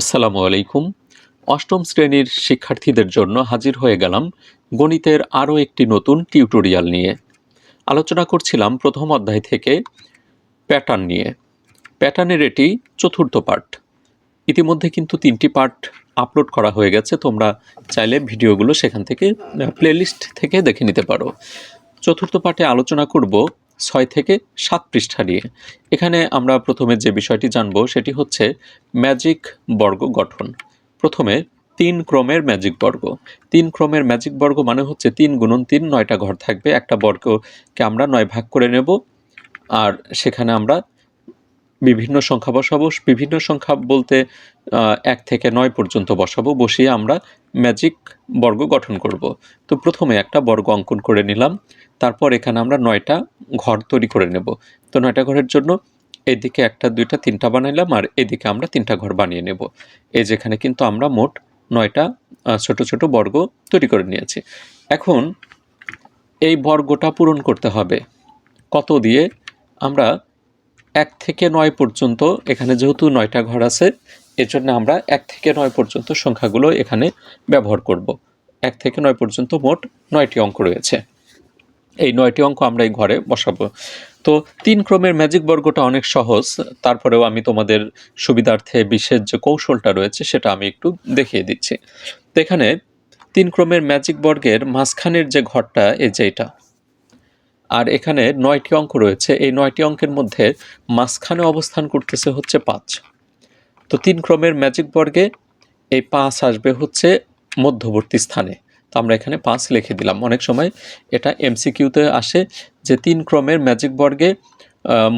আসসালামু আলাইকুম। অষ্টম শ্রেণির শিক্ষার্থীদের জন্য হাজির হয়ে গেলাম গণিতের আরও একটি নতুন টিউটোরিয়াল নিয়ে। আলোচনা করছিলাম প্রথম অধ্যায় থেকে প্যাটার্ন নিয়ে। প্যাটার্নের এটি চতুর্থ পার্ট ইতিমধ্যে কিন্তু তিনটি পার্ট আপলোড করা হয়ে গেছে, তোমরা চাইলে ভিডিওগুলো সেখান থেকে প্লেলিস্ট থেকে দেখে নিতে পারো। চতুর্থ পার্টে আলোচনা করব ছয় থেকে সাত পৃষ্ঠা নিয়ে। এখানে আমরা প্রথমে যে বিষয়টি জানব সেটি হচ্ছে ম্যাজিক বর্গ গঠন। প্রথমে তিন ক্রমের ম্যাজিক বর্গ। তিন ক্রমের ম্যাজিক বর্গ মানে হচ্ছে তিন গুণন তিন নয়টা ঘর থাকবে। একটা বর্গকে আমরা নয় ভাগ করে নেব, আর সেখানে আমরা বিভিন্ন সংখ্যা বসাবো, বিভিন্ন সংখ্যা বলতে এক থেকে নয় পর্যন্ত বসাবো, বসিয়ে আমরা ম্যাজিক বর্গ গঠন করব। তো প্রথমে একটা বর্গ অঙ্কন করে নিলাম, তারপর এখানে আমরা নয়টা ঘর তৈরি করে নেব। তো নয়টা ঘরের জন্য এদিকে একটা, দুইটা, তিনটা বানাইলাম আর এদিকে আমরা তিনটা ঘর বানিয়ে নেব। এই যেখানে কিন্তু আমরা মোট নয়টা ছোট ছোট বর্গ তৈরি করে নিয়েছি। এখন এই বর্গটা পূরণ করতে হবে। কত দিয়ে আমরা এক থেকে নয় পর্যন্ত, এখানে যেহেতু নয়টা ঘর আছে এর জন্য আমরা এক থেকে নয় পর্যন্ত সংখ্যাগুলো এখানে ব্যবহার করব। এক থেকে নয় পর্যন্ত মোট নয়টি অঙ্ক রয়েছে। এই নয়টি অঙ্ক আমরা এই ঘরে বসাবো। তো তিন ক্রমের ম্যাজিক বর্গটা অনেক সহজ, তারপরেও আমি তোমাদের সুবিধার্থে বিশেষ যে কৌশলটা রয়েছে, সেটা আমি একটু দেখিয়ে দিচ্ছি। তো এখানে তিন ক্রমের ম্যাজিক বর্গের মাঝখানের যে ঘরটা, এই যে এটা আর এখানে নয়টি অঙ্ক রয়েছে। এই নয়টি অঙ্কের মধ্যে মাঝখানে অবস্থান করতেছে হচ্ছে পাঁচ। তো তিন ক্রমের ম্যাজিক বর্গে এই পাঁচ আসবে হচ্ছে মধ্যবর্তী স্থানে। তো আমরা এখানে পাঁচ লিখে দিলাম। অনেক সময় এটা এমসিকিউতে আসে যে তিন ক্রমের ম্যাজিক বর্গে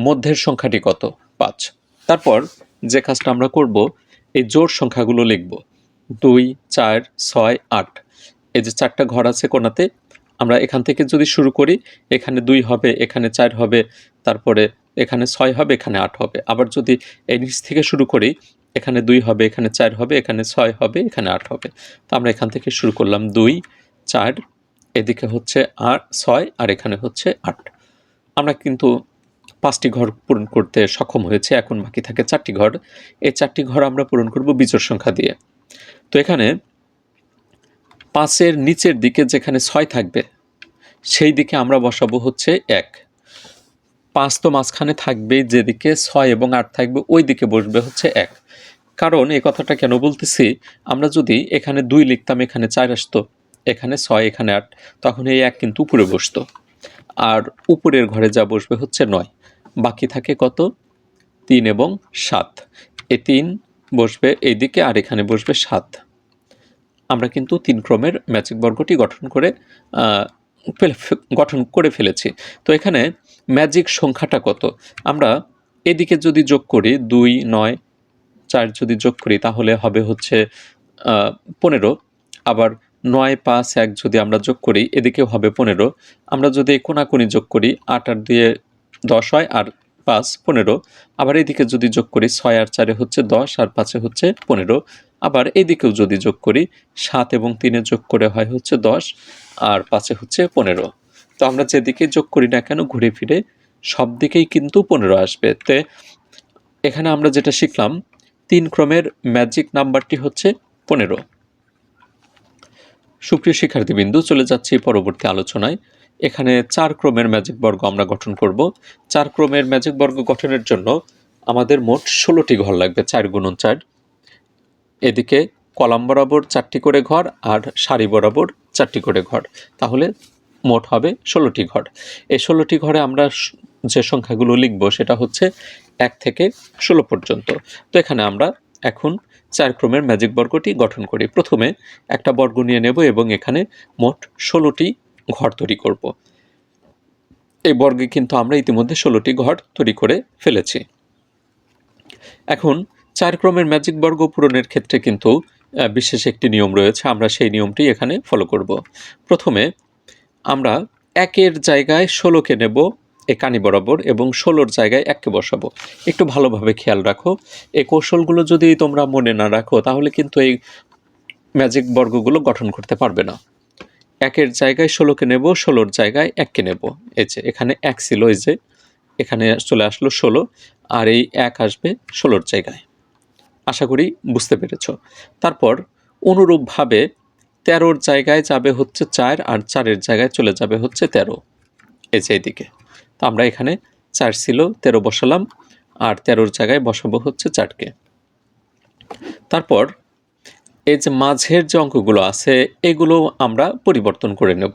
মধ্যের সংখ্যাটি কত? পাঁচ। তারপর যে কাজটা আমরা করব, এই জোর সংখ্যাগুলো লিখব। দুই, চার, ছয়, আট। এই যে চারটা ঘর আছে কোনাতে আমরা এখান থেকে যদি শুরু করি, এখানে দুই হবে, এখানে চার হবে, তারপরে এখানে ছয় হবে, এখানে আট হবে। আবার যদি এই নিচ থেকে শুরু করি, এখানে দুই হবে, এখানে চার হবে, এখানে ছয় হবে, এখানে আট হবে। তো আমরা এখান থেকে শুরু করলাম দুই, চার, এদিকে হচ্ছে আট ছয়, আর এখানে হচ্ছে আট। আমরা কিন্তু পাঁচটি ঘর পূরণ করতে সক্ষম হয়েছে, এখন বাকি থাকে চারটি ঘর। এই চারটি ঘর আমরা পূরণ করব বিজোড় সংখ্যা দিয়ে। তো এখানে পাঁচের নিচের দিকে যেখানে ছয় থাকবে, সেই দিকে আমরা বসাবো হচ্ছে এক। পাঁচ তো মাঝখানে থাকবে যেদিকে ছয় এবং আট থাকবে, ওই দিকে বসবে হচ্ছে এক। কারণ এই কথাটা কেন বলতেছি, আমরা যদি এখানে দুই লিখতাম, এখানে চার আসতো, এখানে ছয়, এখানে আট, তখন এই এক কিন্তু উপরে বসতো। আর উপরের ঘরে যা বসবে হচ্ছে নয়, বাকি থাকে কত? তিন এবং সাত। এ তিন বসবে এইদিকে আর এখানে বসবে সাত। আমরা কিন্তু তিন ক্রমের ম্যাজিক বর্গটি গঠন করে গঠন করে ফেলেছি। তো এখানে ম্যাজিক সংখ্যাটা কত? আমরা এদিকে যদি যোগ করি, দুই, নয়, চার যদি যোগ করি, তাহলে হবে হচ্ছে পনেরো। আবার নয়, পাঁচ, এক যদি আমরা যোগ করি, এদিকেও হবে পনেরো। আমরা যদি কোনাকুনি যোগ করি, আট আর দিয়ে দশ হয়, আর পাঁচ, পনেরো। আবার এদিকে যদি যোগ করি ছয় আর চারে হচ্ছে দশ আর পাঁচে হচ্ছে পনেরো। আবার এদিকেও যদি যোগ করি সাত এবং তিনে যোগ করে হয় হচ্ছে দশ আর পাঁচে হচ্ছে পনেরো। তো আমরা যেদিকে যোগ করি না কেন ঘুরে ফিরে সব দিকেই কিন্তু পনেরো আসবে। তে এখানে আমরা যেটা শিখলাম, তিন ক্রমের ম্যাজিক নাম্বারটি হচ্ছে পনেরো। সুপ্রিয় শিক্ষার্থীবৃন্দু, চলে যাচ্ছি পরবর্তী আলোচনায়। এখানে চার ক্রমের ম্যাজিক বর্গ আমরা গঠন করব। চার ক্রমের ম্যাজিক বর্গ গঠনের জন্য আমাদের মোট ষোলোটি ঘর লাগবে, চার গুণন চার। এদিকে কলাম বরাবর চারটি করে ঘর আর সারি বরাবর চারটি করে ঘর। তাহলে মোট হবে ষোলোটি ঘর। এই ষোলোটি ঘরে আমরা যে সংখ্যাগুলো লিখব সেটা হচ্ছে এক থেকে ষোলো পর্যন্ত। তো এখানে আমরা এখন চার ক্রমের ম্যাজিক বর্গটি গঠন করি। প্রথমে একটা বর্গ নিয়ে নেব এবং এখানে মোট ষোলোটি ঘর তৈরি করব। এই বর্গে কিন্তু আমরা ইতিমধ্যে ষোলোটি ঘর তৈরি করে ফেলেছি। এখন চার ক্রমের ম্যাজিক বর্গ পূরণের ক্ষেত্রে কিন্তু বিশেষ একটি নিয়ম রয়েছে, আমরা সেই নিয়মটি এখানে ফলো করব। প্রথমে আমরা একের জায়গায় ষোলোকে নেব একানি বরাবর, এবং ষোলোর জায়গায় এককে বসাবো। একটু ভালোভাবে খেয়াল রাখো, এই কৌশলগুলো যদি তোমরা মনে না রাখো, তাহলে কিন্তু এই ম্যাজিক বর্গগুলো গঠন করতে পারবে না। একের জায়গায় ষোলোকে নেব, ষোলোর জায়গায় এককে নেব। এই যে, এখানে এক ছিল, এই যে, এখানে চলে আসলো ষোলো, আর এই এক আসবে ষোলোর জায়গায়। আশা করি বুঝতে পেরেছ। তারপর অনুরূপভাবে তেরোর জায়গায় যাবে হচ্ছে চার, আর চারের জায়গায় চলে যাবে হচ্ছে তেরো। এই যে, এইদিকে। তো আমরা এখানে চার ছিল, তেরো বসালাম, আর তেরোর জায়গায় বসাবো হচ্ছে চারকে। তারপর এই যে মাঝের যে অঙ্কগুলো আছে, এগুলো আমরা পরিবর্তন করে নেব।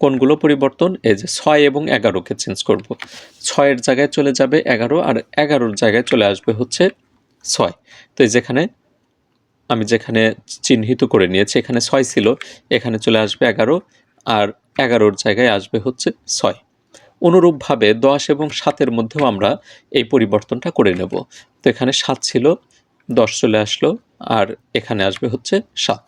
কোনগুলো পরিবর্তন? এই যে ছয় এবং এগারোকে চেঞ্জ করব। ছয়ের জায়গায় চলে যাবে এগারো আর এগারোর জায়গায় চলে আসবে হচ্ছে ছয়। তো এই যেখানে আমি যেখানে চিহ্নিত করে নিয়েছি, এখানে ছয় ছিল, এখানে চলে আসবে এগারো আর এগারোর জায়গায় আসবে হচ্ছে ছয়। অনুরূপভাবে দশ এবং সাতের মধ্যেও আমরা এই পরিবর্তনটা করে নেব। তো এখানে সাত ছিল, দশ চলে আসলো আর এখানে আসবে হচ্ছে সাত।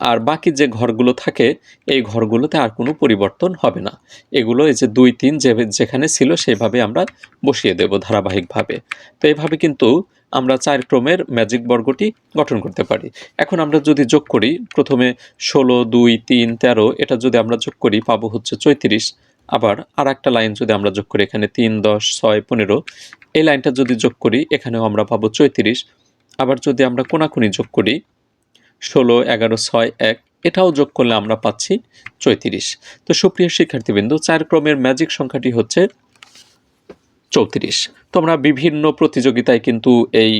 আর বাকি যে ঘরগুলো থাকে, এই ঘরগুলোতে আর কোনো পরিবর্তন হবে না। এগুলো এই যে দুই, তিন যে যেখানে ছিল, সেভাবে আমরা বসিয়ে দেব ধারাবাহিকভাবে। তো এইভাবে কিন্তু আমরা চার ক্রমের ম্যাজিক বর্গটি গঠন করতে পারি। এখন আমরা যদি যোগ করি, প্রথমে ষোলো, দুই, তিন, তেরো, এটা যদি আমরা যোগ করি, পাবো হচ্ছে চৈত্রিশ। আবার আর একটা লাইন যদি আমরা যোগ করি, এখানে তিন, দশ, ছয়, পনেরো, এই লাইনটা যদি যোগ করি, এখানেও আমরা পাবো চৈত্রিশ। আবার যদি আমরা কোনাকুনি যোগ করি, ষোলো, এগারো, ছয়, এক, এটাও যোগ করলে আমরা পাচ্ছি চৈত্রিশ। তো সুপ্রিয় শিক্ষার্থীবৃন্দ, চার ক্রমের ম্যাজিক সংখ্যাটি হচ্ছে চৌত্রিশ। তোমরা বিভিন্ন প্রতিযোগিতায় কিন্তু এই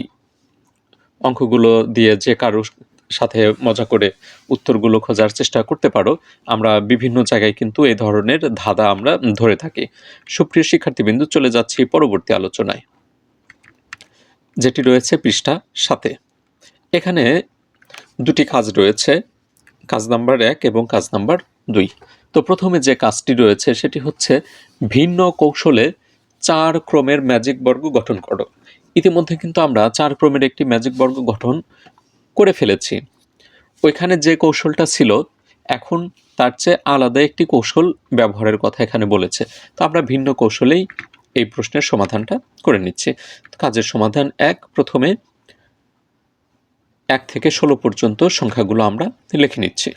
অঙ্কগুলো দিয়ে যে কারোর সাথে মজা করে উত্তরগুলো খোঁজার চেষ্টা করতে পারো, আমরা বিভিন্ন জায়গায় কিন্তু এই ধরনের ধাঁধা আমরা ধরে থাকি। সুপ্রিয় শিক্ষার্থীবৃন্দু, চলে যাচ্ছি পরবর্তী আলোচনায়। যেটি রয়েছে পৃষ্ঠা সাথে এখানে দুটি কাজ রয়েছে, কাজ নাম্বার এক এবং কাজ নাম্বার দুই। তো প্রথমে যে কাজটি রয়েছে সেটি হচ্ছে ভিন্ন কৌশলে চার ক্রমের ম্যাজিক বর্গ গঠন করো। ইতিমধ্যে কিন্তু আমরা চার ক্রমের একটি ম্যাজিক বর্গ গঠন করে ফেলেছি। ওইখানে যে কৌশলটা ছিল, এখন তার চেয়ে আলাদা একটি কৌশল ব্যবহারের কথা এখানে বলেছে। তো আমরা ভিন্ন কৌশলেই এই প্রশ্নের সমাধানটা করে নিচ্ছি। কাজের সমাধান এক, প্রথমে এক থেকে ষোলো পর্যন্ত সংখ্যাগুলো আমরা লিখে নিচ্ছি।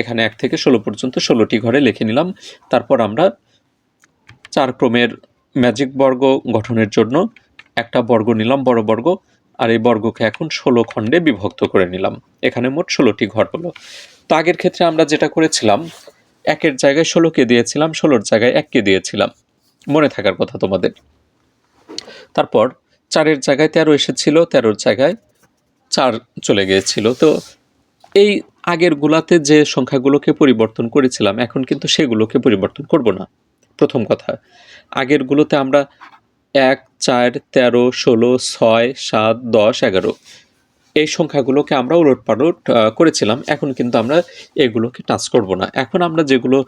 এখানে এক থেকে ষোলো পর্যন্ত ষোলোটি ঘরে লিখে নিলাম। তারপর আমরা চার ক্রমের ম্যাজিক বর্গ গঠনের জন্য একটা বর্গ নিলাম, বড় বর্গ, আর এই বর্গকে এখন ষোলো খণ্ডে বিভক্ত করে নিলাম। এখানে মোট ষোলোটি ঘর হলো। তো আগের ক্ষেত্রে আমরা যেটা করেছিলাম, একের জায়গায় ষোলোকে দিয়েছিলাম, ষোলোর জায়গায় এককে দিয়েছিলাম। মনে থাকার কথা তোমাদের। তারপর চারের জায়গায় তেরো এসেছিল, তেরোর জায়গায় চার চলে গিয়েছিল। তো এই আগের গুলাতে যে সংখ্যাগুলোকে পরিবর্তন করেছিলাম, এখন কিন্তু সেগুলোকে পরিবর্তন করব না। প্রথম কথা, আগের গুলোতে আমরা এক, চার, তেরো, ষোলো, ছয়, সাত, দশ, এগারো, এই সংখ্যাগুলোকে আমরা উলট পালট করেছিলাম। এখন কিন্তু আমরা এগুলোকে টাচ করব না। এখন আমরা যেগুলো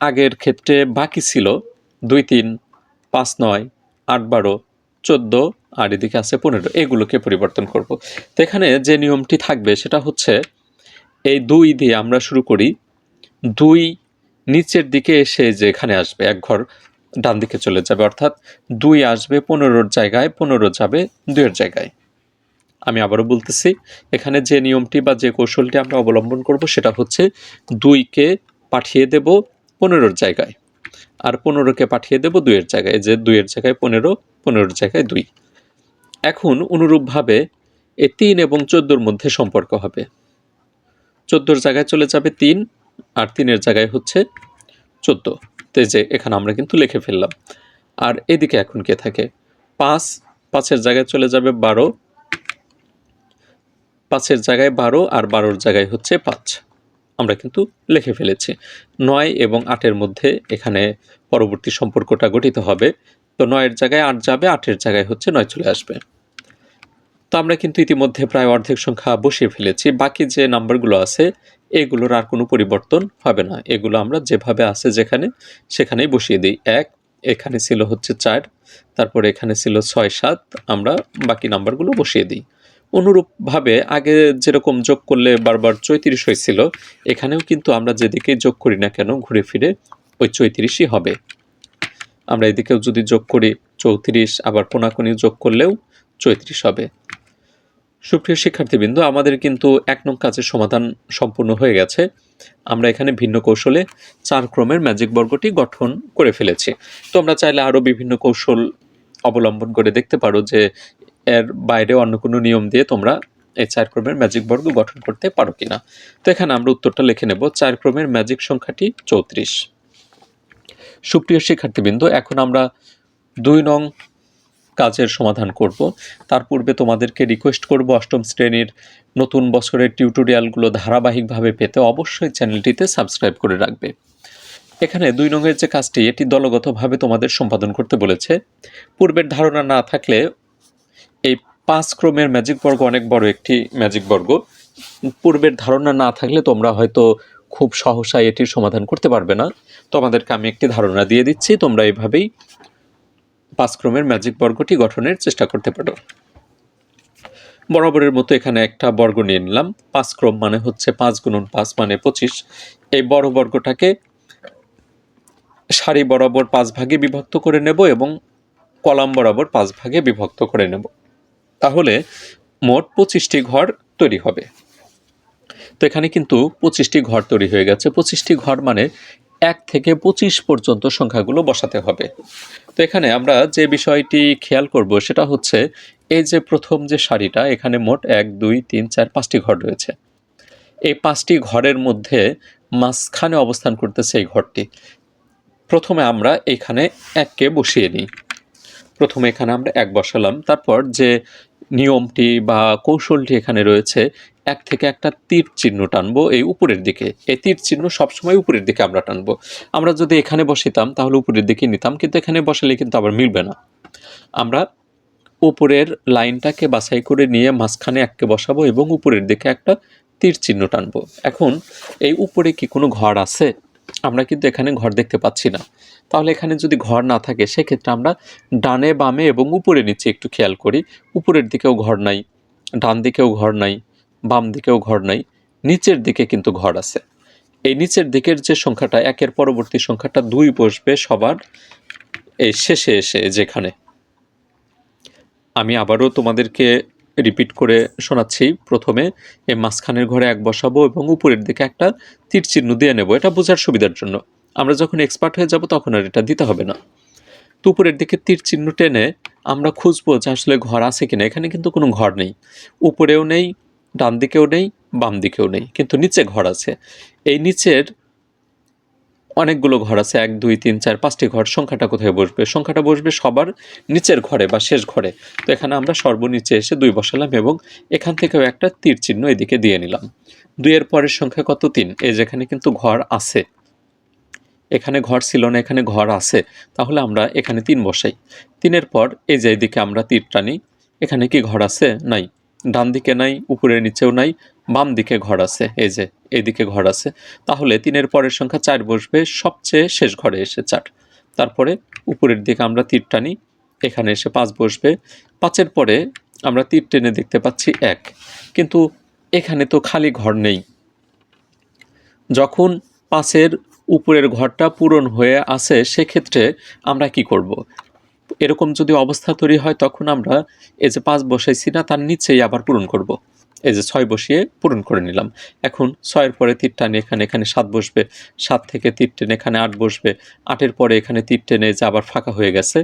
আগের ক্ষেত্রে বাকি ছিল দুই তিন, পাঁচ নয়, আট বারো, চোদ্দ আর এদিকে আছে পনেরো। এগুলোকে পরিবর্তন করব। তো এখানে যে নিয়মটি থাকবে সেটা হচ্ছে এই দুই দিয়ে আমরা শুরু করি। দুই নিচের দিকে এসে যে এখানে আসবে, এক ঘর ডান দিকে চলে যাবে, অর্থাৎ দুই আসবে পনেরোর জায়গায়, পনেরো যাবে দুইয়ের জায়গায়। আমি আবারও বলতেছি, এখানে যে নিয়মটি বা যে কৌশলটি আমরা অবলম্বন করব সেটা হচ্ছে দুইকে পাঠিয়ে দেব পনেরোর জায়গায়। আর পনেরোকে পাঠিয়ে দেব দুইয়ের জায়গায়। যে দুইয়ের জায়গায় পনেরো, পনেরোর জায়গায় দুই। এখন অনুরূপভাবে এ তিন এবং চোদ্দোর মধ্যে সম্পর্ক হবে। চোদ্দোর জায়গায় চলে যাবে তিন, আর তিনের জায়গায় হচ্ছে চোদ্দ। তো যে এখানে আমরা কিন্তু লিখে ফেললাম। আর এদিকে এখন কে থাকে? পাঁচ, পাঁচের জায়গায় চলে যাবে বারো। পাঁচের জায়গায় বারো আর বারোর জায়গায় হচ্ছে পাঁচ। আমরা কিন্তু লিখে ফেলেছি। নয় এবং আটের মধ্যে এখানে পরবর্তী সম্পর্কটা গঠিত হবে। তো নয়ের জায়গায় আট যাবে, আটের জায়গায় হচ্ছে নয় চলে আসবে। তো আমরা কিন্তু ইতিমধ্যে প্রায় অর্ধেক সংখ্যা বসিয়ে ফেলেছি। বাকি যে নাম্বারগুলো আছে, এগুলোর আর কোনো পরিবর্তন হবে না। এগুলো আমরা যেভাবে আছে যেখানে, সেখানেই বসিয়ে দিই। এক, এখানে ছিল হচ্ছে চার, তারপরে এখানে ছিল ছয়, সাত, আমরা বাকি নাম্বারগুলো বসিয়ে দিই। অনুরূপভাবে আগে যেরকম যোগ করলে বারবার চৈত্রিশ হয়েছিল, এখানেও কিন্তু আমরা যেদিকে যোগ করি না কেন ঘুরে ফিরে ওই চৈত্রিশই হবে। আমরা এদিকেও যদি যোগ করি চৌত্রিশ, আবার কোনাকুনি যোগ করলেও চৈত্রিশ হবে। সুপ্রিয় শিক্ষার্থীবৃন্দ, আমাদের কিন্তু এক নং কাজের সমাধান সম্পূর্ণ হয়ে গেছে। আমরা এখানে ভিন্ন কৌশলে চার ক্রমের ম্যাজিক বর্গটি গঠন করে ফেলেছি। তো আমরা চাইলে আরও বিভিন্ন কৌশল অবলম্বন করে দেখতে পারো যে এর বাইরে অন্য কোনো নিয়ম দিয়ে তোমরা এই চার ক্রমের ম্যাজিক বর্গ গঠন করতে পারো কিনা? তো এখানে আমরা উত্তরটা লিখে নেব, চার ক্রমের ম্যাজিক সংখ্যাটি চৌত্রিশ। সুপ্রিয় শিক্ষার্থীবৃন্দ, এখন আমরা দুই নং কাজের সমাধান করব। তার পূর্বে তোমাদেরকে রিকোয়েস্ট করব অষ্টম শ্রেণির নতুন বছরের টিউটোরিয়ালগুলো ধারাবাহিকভাবে পেতে। অবশ্যই চ্যানেলটিতে সাবস্ক্রাইব করে রাখবে। এখানে দুই নংয়ের যে কাজটি, এটি দলগতভাবে তোমাদের সম্পাদন করতে বলেছে। পূর্বের ধারণা না থাকলে পাঁচ ক্রমের ম্যাজিক বর্গ অনেক বড় একটি ম্যাজিক বর্গ। পূর্বের ধারণা না থাকলে তোমরা হয়তো খুব সহসায় এটির সমাধান করতে পারবে না। তোমাদেরকে আমি একটি ধারণা দিয়ে দিচ্ছি, তোমরা এভাবেই পাঁচ ক্রমের ম্যাজিক বর্গটি গঠনের চেষ্টা করতে পারো। বরাবরের মতো এখানে একটা বর্গ নিয়ে নিলাম। পাঁচ ক্রম মানে হচ্ছে পাঁচ গুণন পাঁচ মানে পঁচিশ। এই বড় বর্গটাকে সারি বরাবর পাঁচ ভাগে বিভক্ত করে নেব এবং কলাম বরাবর পাঁচ ভাগে বিভক্ত করে নেব। তাহলে মোট পঁচিশটি ঘর তৈরি হবে। তো এখানে কিন্তু পঁচিশটি ঘর তৈরি হয়ে গেছে। পঁচিশটি ঘর মানে এক থেকে পঁচিশ পর্যন্ত সংখ্যাগুলো বসাতে হবে। তো এখানে আমরা যে বিষয়টি খেয়াল করব সেটা হচ্ছে এই যে প্রথম যে সারিটা, এখানে মোট এক, দুই, তিন, চার, পাঁচটি ঘর রয়েছে। এই পাঁচটি ঘরের মধ্যে মাঝখানে অবস্থান করতেছে এই ঘরটি। প্রথমে আমরা এখানে এককে বসিয়ে নিই। প্রথমে এখানে আমরা এক বসালাম। তারপর যে নিয়মটি বা কৌশলটি এখানে রয়েছে, এক থেকে একটা তীর চিহ্ন টানবো এই উপরের দিকে। এই তীর চিহ্ন সবসময় উপরের দিকে আমরা টানবো। আমরা যদি এখানে বসিতাম তাহলে উপরের দিকে নিতাম, কিন্তু এখানে বসালে কিন্তু আবার মিলবে না। আমরা উপরের লাইনটাকে বাছাই করে নিয়ে মাঝখানে এককে বসাবো এবং উপরের দিকে একটা তীর চিহ্ন টানবো। এখন এই উপরে কি কোনো ঘর আছে? আমরা কিন্তু এখানে ঘর দেখতে পাচ্ছি না। তাহলে এখানে যদি ঘর না থাকে, সেক্ষেত্রে আমরা ডানে, বামে এবং উপরে নিচে একটু খেয়াল করি। উপরের দিকেও ঘর নাই, ডান দিকেও ঘর নাই, বাম দিকেও ঘর নাই, নিচের দিকে কিন্তু ঘর আছে। এই নিচের দিকের যে সংখ্যাটা, একের পরবর্তী সংখ্যাটা দুই বসবে সবার এই শেষে এসে যেখানে। আমি আবারও তোমাদেরকে রিপিট করে শোনাচ্ছি। প্রথমে এই মাঝখানের ঘরে এক বসাবো এবং উপরের দিকে একটা তীর চিহ্ন দিয়ে নেব। এটা বোঝার সুবিধার জন্য। আমরা যখন এক্সপার্ট হয়ে যাব, তখন আর এটা দিতে হবে না। তো উপরের দিকে তীর চিহ্ন টেনে আমরা খুঁজবো যে আসলে ঘর আছে কিনা। এখানে কিন্তু কোনো ঘর নেই। উপরেও নেই, ডান দিকেও নেই, বাম দিকেও নেই, কিন্তু নিচে ঘর আছে। এই নিচের অনেকগুলো ঘর আছে, এক, দুই, তিন, চার, পাঁচটি ঘর। সংখ্যাটা কোথায় বসবে? সংখ্যাটা বসবে সবার নিচের ঘরে বা শেষ ঘরে। তো এখানে আমরা সর্বনিচে এসে দুই বসালাম এবং এখান থেকেও একটা তীর চিহ্ন এদিকে দিয়ে নিলাম। দুইয়ের পরের সংখ্যা কত? তিন। এই যেখানে কিন্তু ঘর আছে। এখানে ঘর ছিল না, এখানে ঘর আছে, তাহলে আমরা এখানে তিন বসাই। তিনের পর এই যে এদিকে আমরা তীর টানি এখানে কি ঘর আছে? নাই। ডান দিকে নাই, উপরের নিচেও নাই, বাম দিকে ঘর আছে, এই যে এদিকে ঘর আছে। তাহলে তিনের পরের সংখ্যা চার বসবে, সবচেয়ে শেষ ঘরে এসে চার। তারপরে উপরের দিকে আমরা তীর টানি এখানে এসে পাঁচ বসবে। পাঁচের পরে আমরা তীর টেনে দেখতে পাচ্ছি এক। কিন্তু এখানে তো খালি ঘর নেই। যখন পাঁচের উপরের ঘরটা পূরণ হয়ে আসে সেক্ষেত্রে আমরা কি করব। এরকম যদি অবস্থা তৈরি হয়, তখন আমরা এই যে পাঁচ বসাইছি না, তার নিচেই আবার পূরণ করব। এই যে ছয় বসিয়ে পূরণ করে নিলাম এখন ছয়ের পরে তীর টানে, এখানে এখানে সাত বসবে, সাত থেকে তীর টেনে এখানে আট বসবে, আটের পরে এখানে তীর টেনে যে আবার ফাঁকা হয়ে গেছে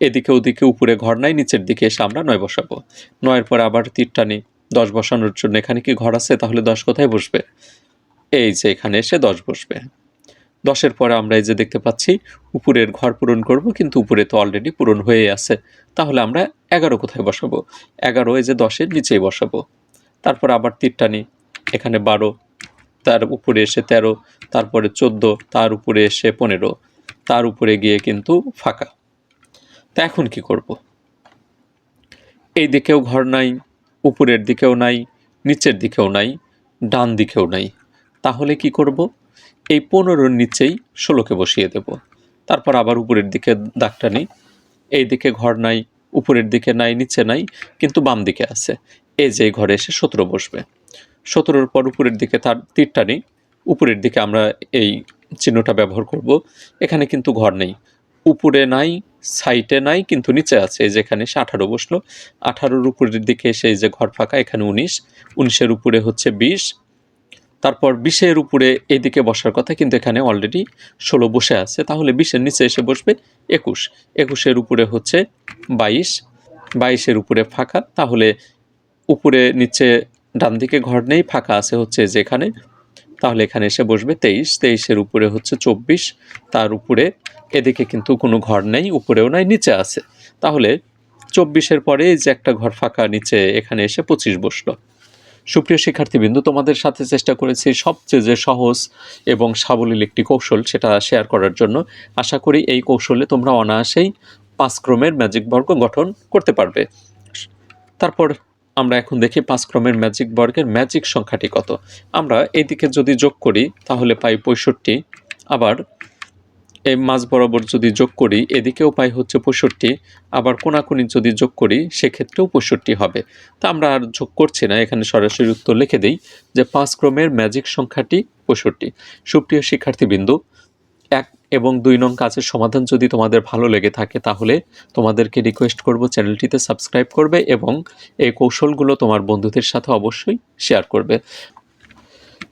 এদিকে ওদিকে উপরে ঘর নাই, নিচের দিকে এসে আমরা নয় বসাবো নয়ের পরে আবার তীর টানি দশ বসানোর জন্য এখানে কি ঘর আছে, তাহলে দশ কোথায় বসবে এই যে এখানে এসে দশ বসবে। দশের পরে আমরা এই যে দেখতে পাচ্ছি, উপরের ঘর পূরণ করব, কিন্তু উপরে তো অলরেডি পূরণ হয়ে আছে। তাহলে আমরা এগারো কোথায় বসাবো? এগারো এই যে দশের নিচেই বসাবো। তারপর আবার তীরটানি, এখানে বারো, তার উপরে এসে তেরো, তারপরে চোদ্দ, তার উপরে এসে পনেরো, তার উপরে গিয়ে কিন্তু ফাঁকা। তা এখন কি করব। এই দিকেও ঘর নাই, উপরের দিকেও নাই, নিচের দিকেও নাই, ডান দিকেও নাই। তাহলে কি করব? এই পনেরোর নিচেই ষোলোকে বসিয়ে দেব। তারপর আবার উপরের দিকে দাগটা নিই। এই দিকে ঘর নাই, উপরের দিকে নাই, নিচে নাই, কিন্তু বাম দিকে আছে। এই যে ঘরে এসে সতেরো বসবে। সতেরোর পর উপরের দিকে তার তীরটা নেই। উপরের দিকে আমরা এই চিহ্নটা ব্যবহার করব। এখানে কিন্তু ঘর নেই। উপরে নাই সাইটে নাই, কিন্তু নিচে আছে। এই যেখানে সে আঠারো বসল। আঠারোর উপরের দিকে এসে এই যে ঘর ফাঁকা, এখানে উনিশ। উনিশের উপরে হচ্ছে বিশ। তারপর বিশের উপরে এদিকে বসার কথা, কিন্তু এখানে অলরেডি ষোলো বসে আছে। তাহলে বিশের নিচে এসে বসবে একুশ। একুশের উপরে হচ্ছে বাইশ। বাইশের উপরে ফাঁকা। তাহলে উপরে নিচে ডান দিকে ঘর নেই, ফাঁকা আছে হচ্ছে যেখানে তাহলে এখানে এসে বসবে তেইশ। তেইশের উপরে হচ্ছে চব্বিশ। তার উপরে এদিকে কিন্তু কোনো ঘর নেই, উপরেও নাই, নিচে আছে। তাহলে চব্বিশের পরে যে একটা ঘর ফাঁকা, নিচে এখানে এসে পঁচিশ বসল। সুপ্রিয় শিক্ষার্থীবৃন্দু, তোমাদের সাথে চেষ্টা করেছি সবচেয়ে যে সহজ এবং সাবলীল একটি কৌশল সেটা শেয়ার করার জন্য। আশা করি এই কৌশলে তোমরা অনায়াসেই পাঁচ ক্রমের ম্যাজিক বর্গ গঠন করতে পারবে। তারপর আমরা এখন দেখি পাঁচ ক্রমের ম্যাজিক বর্গের ম্যাজিক সংখ্যাটি কত। আমরা এদিকে যদি যোগ করি, তাহলে পাই পঁয়ষট্টি, আবার এই মাঝ বরাবর যদি যোগ করি, এদিকেও পাই হচ্ছে পঁয়ষট্টি, আবার কোনাকুনি যদি যোগ করি, সেক্ষেত্রেও পঁয়ষট্টি হবে। তা আমরা আর যোগ করছি না, এখানে সরাসরি উত্তর লিখে দিই যে পাঁচ ক্রমের ম্যাজিক সংখ্যাটি পঁয়ষট্টি। সুপ্রিয় শিক্ষার্থীবৃন্দু, এক এবং দুই নং কাজের সমাধান যদি তোমাদের ভালো লেগে থাকে, তাহলে তোমাদেরকে রিকোয়েস্ট করব চ্যানেলটিতে সাবস্ক্রাইব করবে এবং এই কৌশলগুলো তোমার বন্ধুদের সাথে অবশ্যই শেয়ার করবে।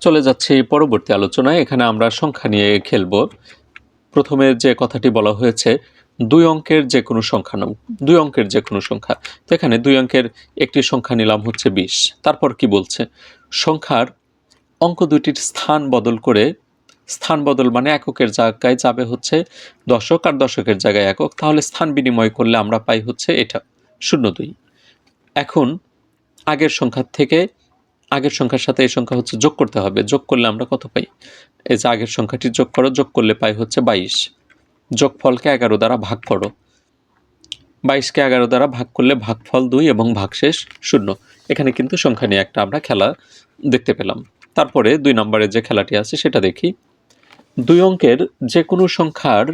চলে যাচ্ছে পরবর্তী আলোচনায়, এখানে আমরা সংখ্যা নিয়ে খেলব। প্রথমে যে কথাটি বলা হয়েছে, দুই অঙ্কের যে কোনো সংখ্যা নাও। দুই অঙ্কের যে কোনো সংখ্যা। তো এখানে দুই অঙ্কের একটি সংখ্যা নিলাম হচ্ছে বিশ। তারপর কি বলছে? সংখ্যার অঙ্ক দুটির স্থান বদল করে, স্থান বদল মানে এককের জায়গায় যাবে হচ্ছে দশক আর দশকের জায়গায় একক। তাহলে স্থান বিনিময় করলে আমরা পাই হচ্ছে এটা, শূন্য দুই। এখন আগের সংখ্যার থেকে আগের সংখ্যার সাথে এই সংখ্যা হচ্ছে যোগ করতে হবে। যোগ করলে আমরা কত পাই? এই যে আগের সংখ্যাটি যোগ করো, যোগ করলে পাই হচ্ছে বাইশ। যোগফলকে এগারো দ্বারা ভাগ করো। বাইশকে এগারো দ্বারা ভাগ করলে ভাগফল দুই এবং ভাগশেষ শূন্য। এখানে কিন্তু সংখ্যা নিয়ে একটা আমরা খেলা দেখতে পেলাম। তারপরে দুই নম্বরে যে খেলাটি আছে সেটা দেখি। দুই অঙ্কের যে কোনো সংখ্যার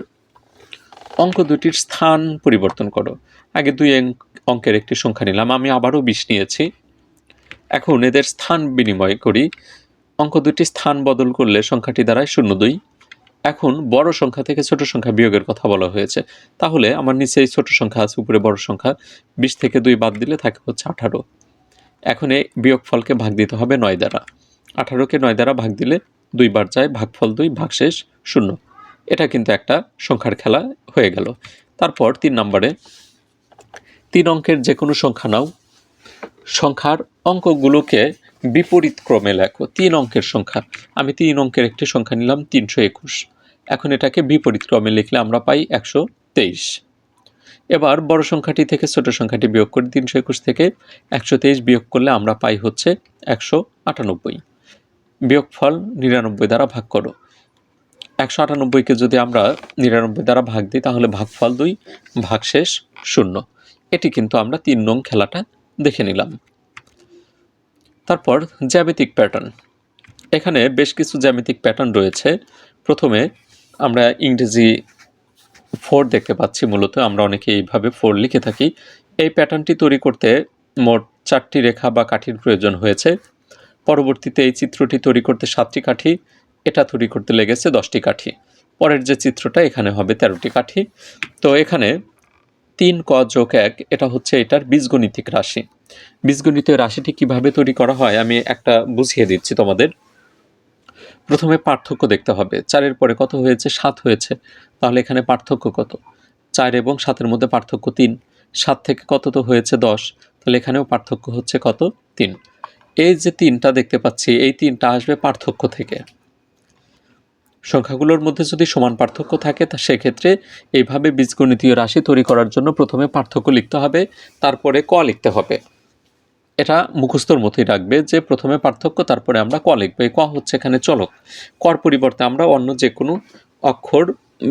অঙ্ক দুটির স্থান পরিবর্তন করো। আগে দুই অঙ্ক- অঙ্কের একটি সংখ্যা নিলাম। আমি আবারও বিশ নিয়েছি। এখন এদের স্থান বিনিময় করি। অঙ্ক দুটি স্থান বদল করলে সংখ্যাটি দাঁড়ায় শূন্য দুই। এখন বড় সংখ্যা থেকে ছোট সংখ্যা বিয়োগের কথা বলা হয়েছে। তাহলে আমার নিচে এই ছোট সংখ্যা আছে, উপরে বড় সংখ্যা। বিশ থেকে দুই বাদ দিলে থাকে হচ্ছে আঠারো। এখন এই বিয়োগফলকে ভাগ দিতে হবে নয় দ্বারা। আঠারোকে নয় দ্বারা ভাগ দিলে দুইবার যায়, ভাগফল দুই, ভাগশেষ শূন্য। এটা কিন্তু একটা সংখ্যার খেলা হয়ে গেল। তারপর তিন নম্বরে, তিন অঙ্কের যে কোনো সংখ্যা নাও। সংখ্যার অঙ্কগুলোকে বিপরীত ক্রমে লেখো। তিন অঙ্কের সংখ্যা। আমি তিন অঙ্কের একটি সংখ্যা নিলাম, তিনশো একুশ। এখন এটাকে বিপরীত ক্রমে লিখলে আমরা পাই একশো তেইশ। এবার বড় সংখ্যাটি থেকে ছোট সংখ্যাটি বিয়োগ করি তিনশো একুশ থেকে একশো তেইশ বিয়োগ করলে আমরা পাই হচ্ছে একশো আটানব্বই। বিয়োগফল নিরানব্বই দ্বারা ভাগ করো। একশো আটানব্বইকে যদি আমরা নিরানব্বই দ্বারা ভাগ দিই, তাহলে ভাগফল দুই, ভাগশেষ শূন্য। এটি কিন্তু আমরা তিন নং খেলাটা দেখে নিলাম। তারপর জ্যামিতিক প্যাটার্ন। এখানে বেশ কিছু জ্যামিতিক প্যাটার্ন রয়েছে। প্রথমে আমরা ইংরেজি ফোর দেখতে পাচ্ছি, মূলত আমরা অনেকে এইভাবে ফোর লিখে থাকি। এই প্যাটার্নটি তৈরি করতে মোট চারটি রেখা বা কাঠির প্রয়োজন হয়েছে। পরবর্তীতে এই চিত্রটি তৈরি করতে সাতটি কাঠি, এটা তৈরি করতে লেগেছে দশটি কাঠি। পরের যে চিত্রটা, এখানে হবে তেরোটি কাঠি। তো এখানে তিন ক যোগ এক, এটা হচ্ছে এটার বীজগণিতিক রাশি। বীজগণিতীয় রাশিটি কীভাবে তৈরি করা হয়, আমি একটা বুঝিয়ে দিচ্ছি তোমাদের। প্রথমে পার্থক্য দেখতে হবে। চারের পরে কত হয়েছে? সাত হয়েছে। তাহলে এখানে পার্থক্য কত? চার এবং সাতের মধ্যে পার্থক্য তিন। সাত থেকে কত তো হয়েছে? দশ। তাহলে এখানেও পার্থক্য হচ্ছে কত? তিন। এই যে তিনটা দেখতে পাচ্ছি, এই তিনটা আসবে পার্থক্য থেকে। সংখ্যাগুলোর মধ্যে যদি সমান পার্থক্য থাকে, তা সেক্ষেত্রে এইভাবে বীজগণিতীয় রাশি তৈরি করার জন্য প্রথমে পার্থক্য লিখতে হবে, তারপরে ক লিখতে হবে। এটা মুখস্থর মতোই রাখবে যে প্রথমে পার্থক্য, তারপরে আমরা ক লিখব। এই ক হচ্ছে এখানে চলক। কর পরিবর্তে আমরা অন্য যে কোনো অক্ষর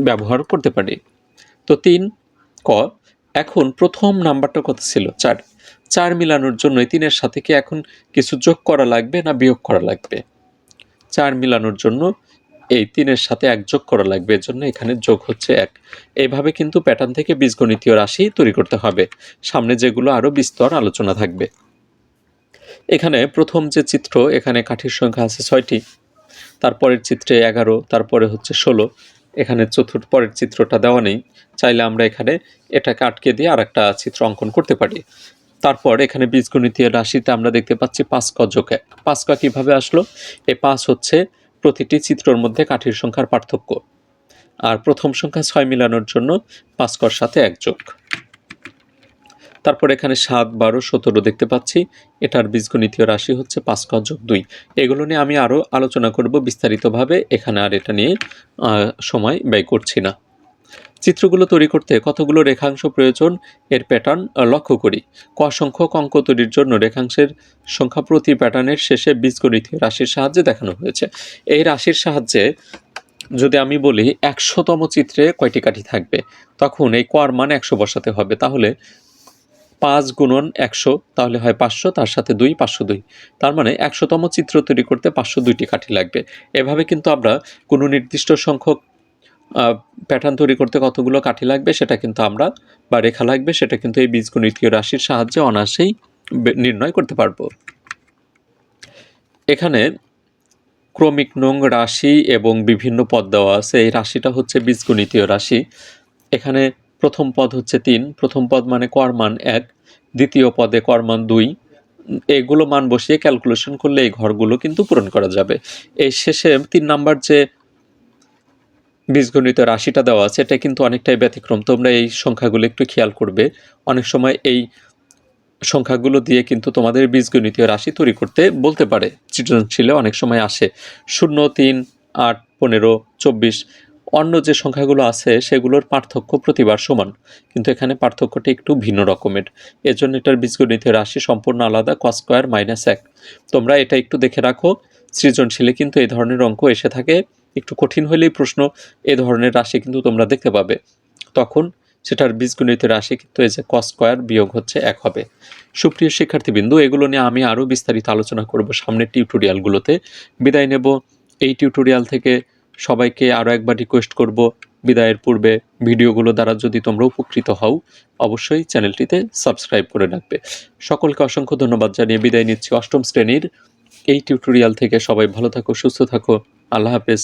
ব্যবহার করতে পারি। তো তিন, ক। এখন প্রথম নাম্বারটা কত ছিল? চার। চার মিলানোর জন্য তিনের সাথে কি এখন কিছু যোগ করা লাগবে না বিয়োগ করা লাগবে? চার মিলানোর জন্য এই তিনের সাথে এক যোগ করা লাগবে। এর জন্য এখানে যোগ হচ্ছে এক। এইভাবে কিন্তু প্যাটার্ন থেকে বীজগণিতীয় রাশি তৈরি করতে হবে। সামনে যেগুলো আরও বিস্তর আলোচনা থাকবে। এখানে প্রথম যে চিত্র, এখানে কাঠির সংখ্যা আছে ছয়টি। তারপরের চিত্রে এগারো তারপরে হচ্ছে ষোলো। এখানে চতুর্থ, পরের চিত্রটা দেওয়া নেই। চাইলে আমরা এখানে এটাকে আটকে দিয়ে আর একটা চিত্র অঙ্কন করতে পারি। তারপর এখানে বীজগণিতীয় রাশিতে আমরা দেখতে পাচ্ছি পাঁচ ক যোগ এক। পাঁচ ক কীভাবে আসলো? এই পাঁচ হচ্ছে প্রতিটি চিত্রর মধ্যে কাঠির সংখ্যার পার্থক্য। আর প্রথম সংখ্যা ছয় মিলানোর জন্য পাঁচ কর সাথে এক যোগ তারপর এখানে সাত, বারো, সতেরো দেখতে পাচ্ছি। এটার বীজগণিতীয় রাশি হচ্ছে পাঁচ যোগ দুই। এগুলো নিয়ে আমি আরও আলোচনা করব বিস্তারিতভাবে। এখানে আর এটা নিয়ে সময় ব্যয় করছি না। চিত্রগুলো তৈরি করতে কতগুলো রেখাংশ প্রয়োজন এর প্যাটার্ন লক্ষ্য করি। ক সংখ্যক অঙ্ক তৈরির জন্য রেখাংশের সংখ্যা প্রতি প্যাটার্নের শেষে বীজগণিতীয় রাশির সাহায্যে দেখানো হয়েছে। এই রাশির সাহায্যে যদি আমি বলি একশোতম চিত্রে কয়টি কাঠি থাকবে, তখন এই কর মান একশো বসাতে হবে। তাহলে পাঁচ গুণন একশো, তাহলে হয় পাঁচশো, তার সাথে দুই, পাঁচশো দুই। তার মানে একশোতম চিত্র তৈরি করতে পাঁচশো দুইটি কাঠি লাগবে। এভাবে কিন্তু আমরা কোনো নির্দিষ্ট সংখ্যক প্যাটার্ন তৈরি করতে কতগুলো কাঠি লাগবে সেটা কিন্তু আমরা বা রেখা লাগবে সেটা কিন্তু এই বীজগণিতীয় রাশির সাহায্যে অনায়াসেই বে- নির্ণয় করতে পারব। এখানে ক্রমিক নং রাশি এবং বিভিন্ন পদ দেওয়া আছে। এই রাশিটা হচ্ছে বীজগণিতীয় রাশি। এখানে প্রথম পদ হচ্ছে তিন। প্রথম পদ মানে কর মান এক। দ্বিতীয় পদে কর মান দুই। এগুলো মান বসিয়ে ক্যালকুলেশন করলে এই ঘরগুলো কিন্তু পূরণ করা যাবে। এই শেষে তিন নাম্বার যে বীজগণিত রাশিটা দেওয়া আছে, এটা কিন্তু অনেকটাই ব্যতিক্রম। তোমরা এই সংখ্যাগুলো একটু খেয়াল করবে। অনেক সময় এই সংখ্যাগুলো দিয়ে কিন্তু তোমাদের বীজগণিতীয় রাশি তৈরি করতে বলতে পারে। সৃজনশীলে অনেক সময় আসে শূন্য, তিন, আট, পনেরো, চব্বিশ। অন্য যে সংখ্যাগুলো আছে, সেগুলোর পার্থক্য প্রতিবার সমান। কিন্তু এখানে পার্থক্যটা একটু ভিন্ন রকমের। এজন্য এটার বীজগণিতীয় রাশি সম্পূর্ণ আলাদা কস স্কোয়ার মাইনাস এক। তোমরা এটা একটু দেখে রাখো। সৃজনশীলে কিন্তু এই ধরনের অঙ্ক এসে থাকে। একটু কঠিন হলেই প্রশ্ন, এ ধরনের রাশি কিন্তু তোমরা দেখতে পাবে। তখন সেটার বীজগণিত রাশি কিন্তু এই যে কস স্কোয়ার বিয়োগ হচ্ছে এক হবে। সুপ্রিয় শিক্ষার্থীবৃন্দু, এগুলো নিয়ে আমি আরও বিস্তারিত আলোচনা করব সামনের টিউটোরিয়ালগুলোতে। বিদায় নেব। এই টিউটোরিয়াল থেকে সবাইকে আরও একবার রিকোয়েস্ট করব, বিদায়ের পূর্বে ভিডিওগুলো দ্বারা যদি তোমরা উপকৃত হও, অবশ্যই চ্যানেলটিতে সাবস্ক্রাইব করে রাখবে। সকলকে অসংখ্য ধন্যবাদ জানিয়ে বিদায় নিচ্ছি অষ্টম শ্রেণির এই টিউটোরিয়াল থেকে। সবাই ভালো থাকো, সুস্থ থাকো। আল্লাহ হাফেজ।